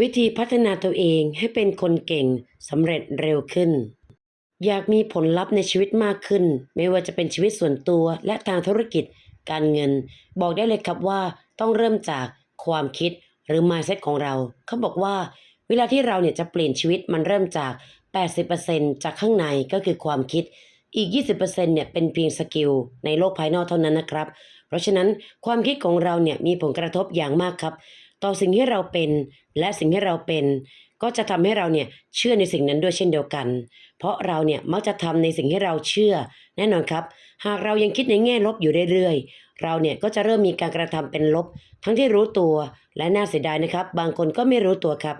วิธีพัฒนาตัวเองให้เป็นคนเก่งสำเร็จเร็วขึ้น อยากมีผลลัพธ์ในชีวิตมากขึ้น ไม่ว่าจะเป็นชีวิตส่วนตัวและทางธุรกิจ การเงิน บอกได้เลยครับว่าต้องเริ่มจากความคิดหรือ mindset ของเรา เขาบอกว่า เวลาที่เราเนี่ยจะเปลี่ยนชีวิตมันเริ่มจาก 80%จากข้างในก็คือความคิด อีก 20%เนี่ยเป็นเพียงสกิลในโลกภายนอกเท่านั้นนะครับ เพราะฉะนั้นความคิดของเราเนี่ยมีผลกระทบอย่างมากครับ ต่อสิ่งที่เราเป็น และสิ่งที่เราเป็น ก็จะทำให้เราเนี่ยเชื่อในสิ่งนั้นด้วยเช่นเดียวกัน เพราะเราเนี่ยมักจะทำในสิ่งที่เราเชื่อ แน่นอนครับ หากเรายังคิดในแง่ลบอยู่เรื่อยๆ เราเนี่ยก็จะเริ่มมีการกระทำเป็นลบ ทั้งที่รู้ตัวและน่าเสียดายนะครับ บางคนก็ไม่รู้ตัวครับ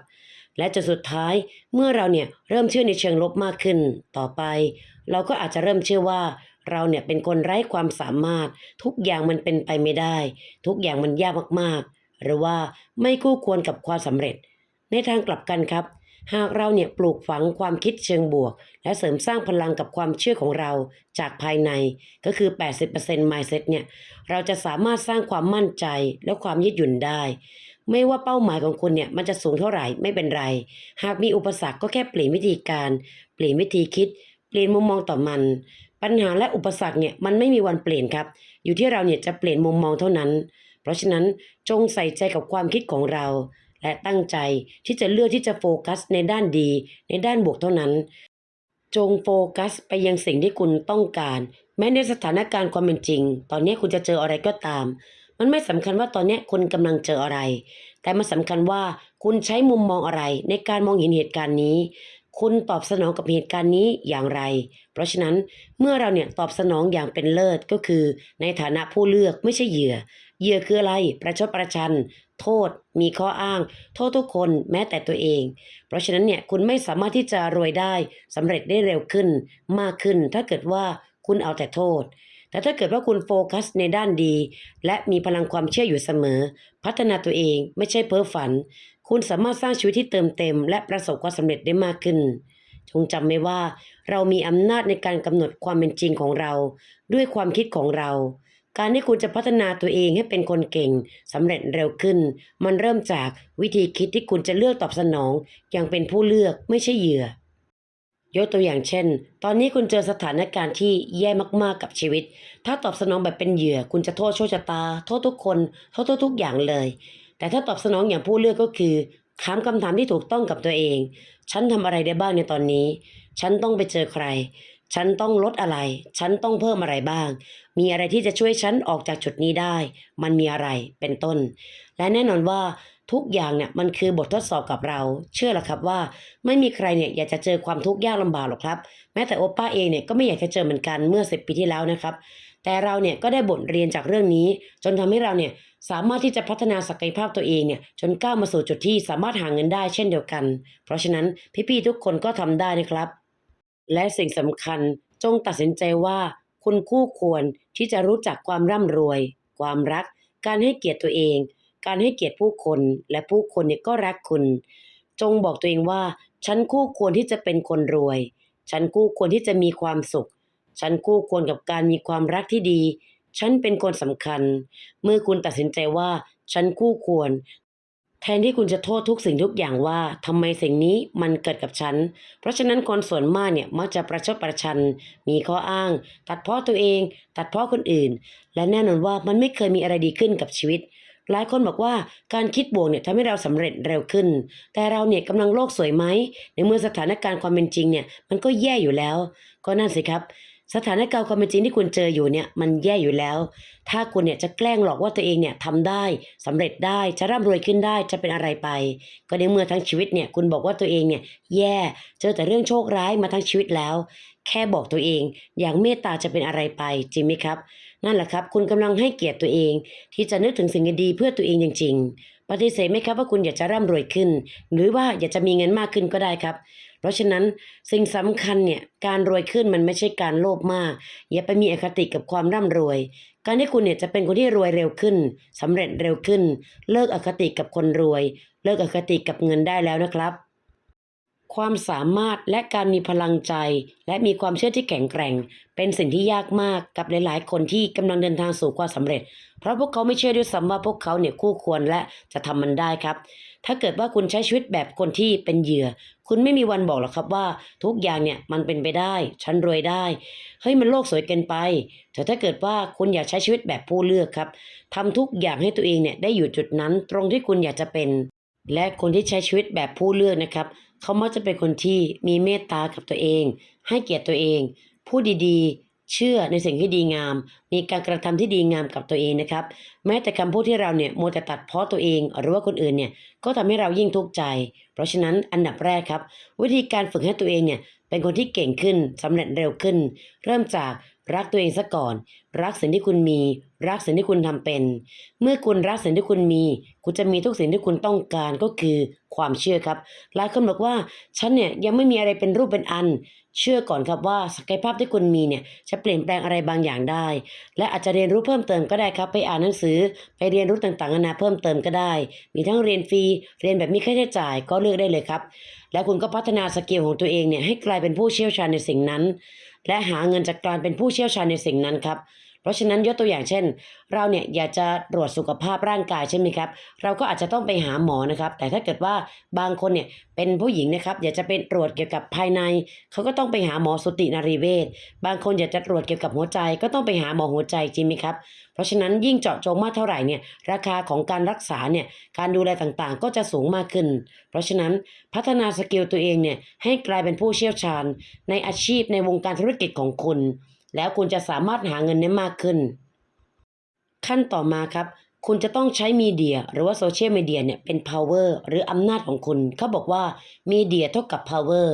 และจนสุดท้ายเมื่อเราเนี่ยเริ่มเชื่อในเชิงลบมากขึ้น ต่อไป เราก็อาจจะเริ่มเชื่อว่า เราเนี่ยเป็นคนไร้ความสามารถ ทุกอย่างมันเป็นไปไม่ได้ ทุกอย่างมันยากมากๆ หรือว่าไม่คู่ควรกับความสำเร็จ ในทางกลับกันครับ หากเราเนี่ยปลูกฝังความคิดเชิงบวก และเสริมสร้างพลังกับความเชื่อของเราจากภายในก็คือ 80% mindset เนี่ยเราจะสามารถสร้างความมั่นใจและความยืดหยุ่นได้ ไม่ว่าเป้าหมายของคุณเนี่ยมันจะสูงเท่าไหร่ไม่เป็นไร หากมีอุปสรรคก็แค่เปลี่ยนวิธีการ เปลี่ยนวิธีคิด เปลี่ยนมุมมองต่อมัน ปัญหาและอุปสรรคเนี่ยมันไม่มีวันเปลี่ยนครับ อยู่ที่เราเนี่ยจะเปลี่ยนมุมมองเท่านั้น เพราะฉะนั้นจงใส่ใจกับความคิดของเรา และตั้งใจที่จะเลือกที่จะโฟกัสในด้านดี ในด้านบวกเท่านั้น จงโฟกัสไปยังสิ่งที่คุณต้องการ แม้ในสถานการณ์ความเป็นจริง ตอนนี้คุณจะเจออะไรก็ตาม มันไม่สำคัญว่าตอนนี้คุณกำลังเจออะไร แต่มันสำคัญว่าคุณใช้มุมมองอะไรในการมองเห็นเหตุการณ์นี้ คุณตอบสนองกับเหตุการณ์นี้อย่างไร เพราะฉะนั้นเมื่อเราเนี่ยตอบสนองอย่างเป็นเลิศก็คือ ในฐานะผู้เลือกไม่ใช่เหยื่อ เหยื่อคืออะไร ประชดประชัน โทษ มีข้ออ้าง โทษทุกคนแม้แต่ตัวเอง เพราะฉะนั้นเนี่ยคุณไม่สามารถที่จะรวยได้สำเร็จได้เร็วขึ้น มากขึ้นถ้าเกิดว่าคุณเอาแต่โทษ แต่ถ้าเกิดว่าคุณโฟกัสในด้านดี และมีพลังความเชื่ออยู่เสมอ พัฒนาตัวเองไม่ใช่เพ้อฝัน คุณสามารถสร้างชีวิตที่เติมเต็ม และประสบความสำเร็จได้มากขึ้น จงจำไว้ว่า เรามีอำนาจในการกำหนดความเป็นจริงของเรา ด้วยความคิดของเรา การที่คุณจะพัฒนาตัวเองให้เป็นคนเก่งสำเร็จเร็วขึ้น มันเริ่มจากวิธีคิดที่คุณจะเลือกตอบสนอง อย่างเป็นผู้เลือกไม่ใช่เหยื่อ ยกตัวอย่างเช่น ตอนนี้คุณเจอสถานการณ์ที่แย่มากๆกับชีวิต ถ้าตอบสนองแบบเป็นเหยื่อ คุณจะโทษโชคชะตา โทษทุกคน โทษทุกอย่างเลย แต่ถ้าตอบสนองอย่างผู้เลือกก็คือถามคำถามที่ถูกต้องกับตัวเอง ฉันทำอะไรได้บ้างในตอนนี้ ฉันต้องไปเจอใคร ฉันต้องลดอะไร ฉันต้องเพิ่มอะไรบ้าง มีอะไรที่จะช่วยฉันออกจากจุดนี้ได้ มันมีอะไรเป็นต้น และแน่นอนว่าทุกอย่างเนี่ยมันคือบททดสอบกับเรา เชื่อหรอครับว่า ไม่มีใครเนี่ยอยากจะเจอความทุกข์ยากลำบากหรอกครับ แม้แต่โอป้าเองเนี่ยก็ไม่อยากจะเจอเหมือนกันเมื่อสิบปีที่แล้วนะครับ แต่เราเนี่ยก็ได้บทเรียนจากเรื่องนี้ จนทำให้เราเนี่ยสามารถที่จะพัฒนาศักยภาพตัวเองเนี่ยจนก้าวมาสู่จุดที่สามารถหาเงินได้เช่นเดียวกัน เพราะฉะนั้นพี่ๆทุกคนก็ทำได้นะครับ และสิ่งสำคัญจงตัดสินใจว่าคุณคู่ควรที่จะรู้จักความร่ำรวย ความรัก การให้เกียรติตัวเอง การให้เกียรติผู้คน และผู้คนเนี่ยก็รักคุณ จงบอกตัวเองว่า ฉันคู่ควรที่จะเป็นคนรวย ฉันคู่ควรที่จะมีความสุข ฉันคู่ควรกับการมีความรักที่ดี ฉันเป็นคนสำคัญ เมื่อคุณตัดสินใจว่า ฉันคู่ควร แทนที่คุณจะโทษทุกสิ่งทุกอย่างว่าทำไมสิ่งนี้มันเกิดกับฉัน เพราะฉะนั้นคนส่วนมากเนี่ยมักจะประชดประชัน มีข้ออ้าง ตัดเพ้อตัวเอง ตัดเพ้อคนอื่น และแน่นอนว่ามันไม่เคยมีอะไรดีขึ้นกับชีวิต หลายคนบอกว่าการคิดบวกเนี่ยทำให้เราสำเร็จเร็วขึ้น แต่เราเนี่ยกำลังโลกสวยไหมในเมื่อสถานการณ์ความเป็นจริงเนี่ยมันก็แย่อยู่แล้ว ก็นั่นสิครับ สถานการณ์ความเป็นจริงที่คุณเจออยู่เนี่ยมันแย่อยู่แล้ว ถ้าคุณเนี่ยจะแกล้งหลอกว่าตัวเองเนี่ยทำได้สำเร็จได้จะร่ำรวยขึ้นได้จะเป็นอะไรไป ก็ในเมื่อทั้งชีวิตเนี่ยคุณบอกว่าตัวเองเนี่ยแย่เจอแต่เรื่องโชคร้ายมาทั้งชีวิตแล้ว แค่บอกตัวเอง อย่างเมตตาจะเป็นอะไรไปจริงไหมครับ นั่นแหละครับ คุณกำลังให้เกียรติตัวเอง ที่จะนึกถึงสิ่งดีๆเพื่อตัวเองจริง ๆ ปฏิเสธไหมครับว่าคุณอยากจะร่ำรวยขึ้น หรือว่าอยากจะมีเงินมากขึ้นก็ได้ครับ เพราะฉะนั้นสิ่งสำคัญเนี่ยการรวยขึ้นมันไม่ใช่การโลภมาก อย่าไปมีอคติกับความร่ำรวย การที่คุณเนี่ยจะเป็นคนที่รวยเร็วขึ้นสำเร็จเร็วขึ้น เลิกอคติกับคนรวย เลิกอคติกับเงินได้แล้วนะครับ ความสามารถและการมีพลังใจ และมีความเชื่อที่แข็งแกร่ง เป็นสิ่งที่ยากมากกับหลาย ๆ คนที่กำลังเดินทางสู่ความสำเร็จ เพราะพวกเขาไม่เชื่อด้วยซ้ำว่าพวกเขาเนี่ยคู่ควรและจะทำมันได้ครับ ถ้าเกิดว่าคุณใช้ชีวิตแบบคนที่เป็นเหยื่อ คุณไม่มีวันบอกหรอกครับว่า ทุกอย่างเนี่ยมันเป็นไปได้ ฉันรวยได้เฮ้ยมันโลกสวยเกินไปแต่ถ้าเกิดว่าคุณอยากใช้ชีวิตแบบผู้เลือกครับทำทุกอย่างให้ตัวเองเนี่ยได้อยู่จุดนั้น ตรงที่คุณอยากจะเป็น และคนที่ใช้ชีวิตแบบผู้เลือกนะครับ เขามักจะเป็นคนที่มีเมตตากับตัวเอง ให้เกียรติตัวเอง พูดดีๆ เชื่อในสิ่งที่ดีงาม มีการกระทำที่ดีงามกับตัวเองนะครับ แม้แต่คำพูดที่เราเนี่ยมัวแต่ตัดเพ้อตัวเองหรือว่าคนอื่นเนี่ยก็ทำให้เรายิ่งทุกข์ใจ เพราะฉะนั้นอันดับแรกครับ วิธีการฝึกให้ตัวเองเนี่ยเป็นคนที่เก่งขึ้นสำเร็จเร็วขึ้น เริ่มจาก รักตัวเองซะก่อน รักสิ่งที่คุณมี รักสิ่งที่คุณทำเป็น เมื่อคุณรักสิ่งที่คุณมี คุณจะมีทุกสิ่งที่คุณต้องการก็คือความเชื่อครับหลายคนบอกว่าฉันเนี่ยยังไม่มีอะไรเป็นรูปเป็นอัน เชื่อก่อนครับว่าศักยภาพที่คุณมีเนี่ยจะเปลี่ยนแปลงอะไรบางอย่างได้ และอาจจะเรียนรู้เพิ่มเติมก็ได้ครับ ไปอ่านหนังสือ ไปเรียนรู้ต่างๆนานาเพิ่มเติมก็ได้ มีทั้งเรียนฟรีเรียนแบบมีค่าใช้จ่ายก็เลือกได้เลยครับ และคุณก็พัฒนาสกิลของตัวเองเนี่ยให้กลายเป็นผู้เชี่ยวชาญในสิ่งนั้น และหาเงินจากการเป็นผู้เชี่ยวชาญในสิ่งนั้นครับ เพราะฉะนั้นยกตัวอย่างเช่น เราเนี่ยอยากจะตรวจสุขภาพร่างกายใช่ไหมครับ เราก็อาจจะต้องไปหาหมอนะครับ แต่ถ้าเกิดว่าบางคนเนี่ยเป็นผู้หญิงนะครับอยากจะเป็นตรวจเกี่ยวกับภายใน เขาก็ต้องไปหาหมอสุตินารีเวชบางคนอยากจะตรวจเกี่ยวกับหัวใจ ก็ต้องไปหาหมอหัวใจจริงไหมครับเพราะฉะนั้นยิ่งเจาะจงมากเท่าไหร่เนี่ยราคาของการรักษาเนี่ยการดูแลต่างๆ ก็จะสูงมากขึ้น เพราะฉะนั้นพัฒนาสกิลตัวเองเนี่ยให้กลายเป็นผู้เชี่ยวชาญ ในอาชีพในวงการธุรกิจของคุณ แล้วคุณจะสามารถหาเงินได้มากขึ้น ขั้นต่อมาครับ คุณจะต้องใช้มีเดียหรือว่าโซเชียลมีเดียเนี่ยเป็น power หรืออำนาจของคุณเขาบอกว่ามีเดียเท่ากับ power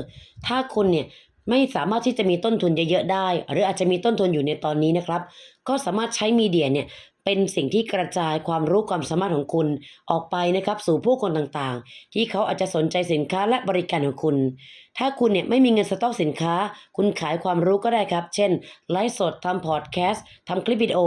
ถ้าคุณเนี่ยไม่สามารถที่จะมีต้นทุนเยอะๆได้ หรืออาจจะมีต้นทุนอยู่ในตอนนี้นะครับ ก็สามารถใช้มีเดียเนี่ย เป็นสิ่งที่กระจายความรู้ความสามารถของคุณออกไปนะครับสู่ผู้คนต่างๆ ที่เขาอาจจะสนใจสินค้าและบริการของคุณ ถ้าคุณเนี่ยไม่มีเงินสต็อกสินค้า คุณขายความรู้ก็ได้ครับ เช่น ไลฟ์สดทำพอดแคสต์ทำคลิปวิดีโอ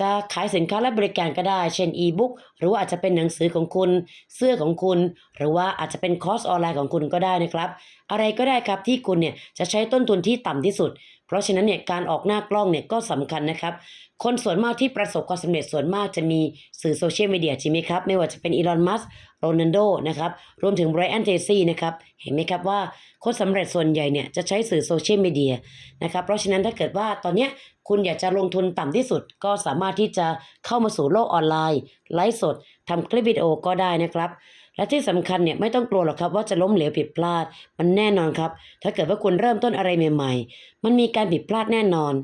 จะขายสินค้าและบริการก็ได้ เช่นอีบุ๊กหรือว่าอาจจะเป็นหนังสือของคุณ เสื้อของคุณ หรือว่าอาจจะเป็นคอร์สออนไลน์ของคุณก็ได้นะครับ อะไรก็ได้ครับที่คุณเนี่ยจะใช้ต้นทุนที่ต่ำที่สุด เพราะฉะนั้นเนี่ยการออกหน้ากล้องเนี่ยก็สำคัญนะครับ คนส่วนมากที่ประสบความสำเร็จส่วนมากจะมีสื่อโซเชียลมีเดียจริงไหมครับ ไม่ว่าจะเป็นอีลอนมัสโรนัลโดนะครับรวมถึงไบรอันเทซี่นะครับเห็นไหมครับว่าคนสำเร็จส่วนใหญ่เนี่ยจะใช้สื่อโซเชียลมีเดียนะครับเพราะฉะนั้นถ้าเกิดว่าตอนเนี้ยคุณอยากจะลงทุนต่ำที่สุด ก็สามารถที่จะเข้ามาสู่โลกออนไลน์ ไลฟ์สดทำคลิปวิดีโอก็ได้นะครับ และที่สำคัญเนี่ยไม่ต้องกลัวหรอกครับว่าจะล้มเหลวผิดพลาด มันแน่นอนครับ ถ้าเกิดว่าคุณเริ่มต้นอะไรใหม่ ๆ มันมีการผิดพลาดแน่นอน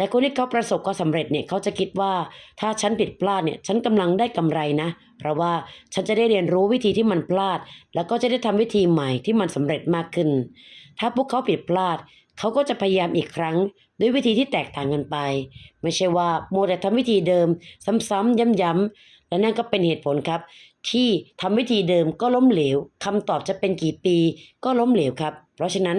แต่คนที่เขาประสบความสำเร็จเนี่ยเขาจะคิดว่าถ้าฉันผิดพลาดเนี่ยฉันกำลังได้กำไรนะ เพราะว่าฉันจะได้เรียนรู้วิธีที่มันพลาด แล้วก็จะได้ทำวิธีใหม่ที่มันสำเร็จมากขึ้น ถ้าพวกเขาผิดพลาดเขาก็จะพยายามอีกครั้ง ด้วยวิธีที่แตกต่างกันไป ไม่ใช่ว่าโมแต่ทำวิธีเดิม ซ้ำๆย้ำๆและนั่นก็เป็นเหตุผลครับ ที่ทำวิธีเดิมก็ล้มเหลวคำตอบจะเป็นกี่ปีก็ล้มเหลวครับ เพราะฉะนั้น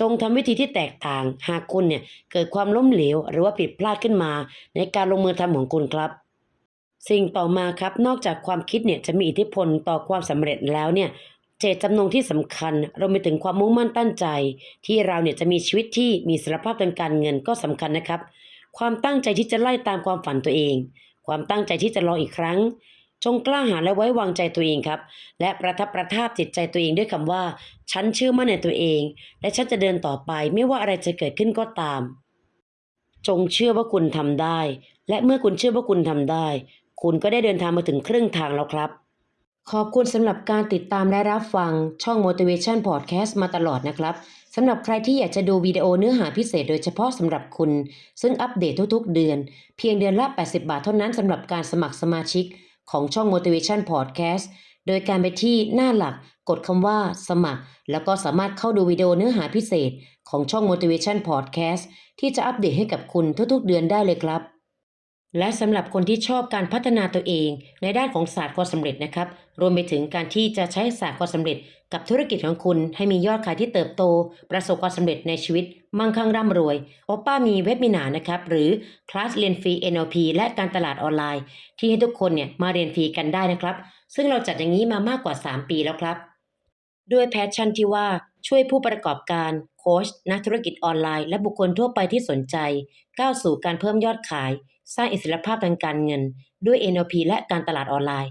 จงทำวิธีที่แตกต่าง หากคุณเนี่ยเกิดความล้มเหลว หรือว่าผิดพลาดขึ้นมา ในการลงมือทำของคุณครับสิ่งต่อมาครับนอกจากความคิดเนี่ยจะมีอิทธิพลต่อความสำเร็จแล้วเนี่ยเจตจำนงที่สำคัญเราไปถึงความมุ่งมั่นตั้งใจ ที่เราเนี่ยจะมีชีวิตที่มีสารภาพทางการเงินก็สำคัญนะครับ ความตั้งใจที่จะไล่ตามความฝันตัวเอง ความตั้งใจที่จะลองอีกครั้ง จงกล้าหาญและไว้วางใจตัวเองครับ และประทับประทับจิตใจตัวเองด้วยคำว่า ฉันเชื่อมั่นในตัวเอง และฉันจะเดินต่อไปไม่ว่าอะไรจะเกิดขึ้นก็ตาม จงเชื่อว่าคุณทำได้ และเมื่อคุณเชื่อว่าคุณทำได้ คุณก็ได้เดินทางมาถึงครึ่งทางแล้วครับ ขอบคุณสำหรับการติดตามและรับฟังช่อง Motivation Podcast มาตลอดนะครับสำหรับใครที่อยากจะดูวิดีโอเนื้อหาพิเศษโดยเฉพาะสำหรับคุณ ซึ่งอัปเดตทุกๆ เดือน เพียงเดือนละ 80 บาทเท่านั้นสำหรับการสมัครสมาชิก ของช่อง Motivation Podcast โดยการไปที่หน้าหลักกดคำว่าสมัคร แล้วก็สามารถเข้าดูวิดีโอเนื้อหาพิเศษของช่อง Motivation Podcast ที่จะอัปเดตให้กับคุณทุกๆเดือนได้เลยครับและสำหรับคนที่ชอบการพัฒนาตัวเองในด้านของศาสตร์ความสำเร็จนะครับ รวมไปถึงการที่จะใช้ศาสตร์ความสำเร็จ กับธุรกิจของคุณให้มียอดขายที่เติบโต ประสบความสำเร็จในชีวิต มั่งคั่งร่ำรวย โอป้ามีเว็บมินานะครับ หรือคลาสเรียนฟรี NLP และการตลาดออนไลน์ ที่ให้ทุกคนเนี่ยมาเรียนฟรีกันได้นะครับ ซึ่งเราจัดอย่างนี้มามากกว่า 3 ปีแล้วครับ ด้วยแพชชั่นที่ว่าช่วยผู้ประกอบการ โค้ชนักธุรกิจออนไลน์ และบุคคลทั่วไปที่สนใจ ก้าวสู่การเพิ่มยอดขาย สร้างอิสรภาพทางการเงิน ด้วย NLP และการตลาดออนไลน์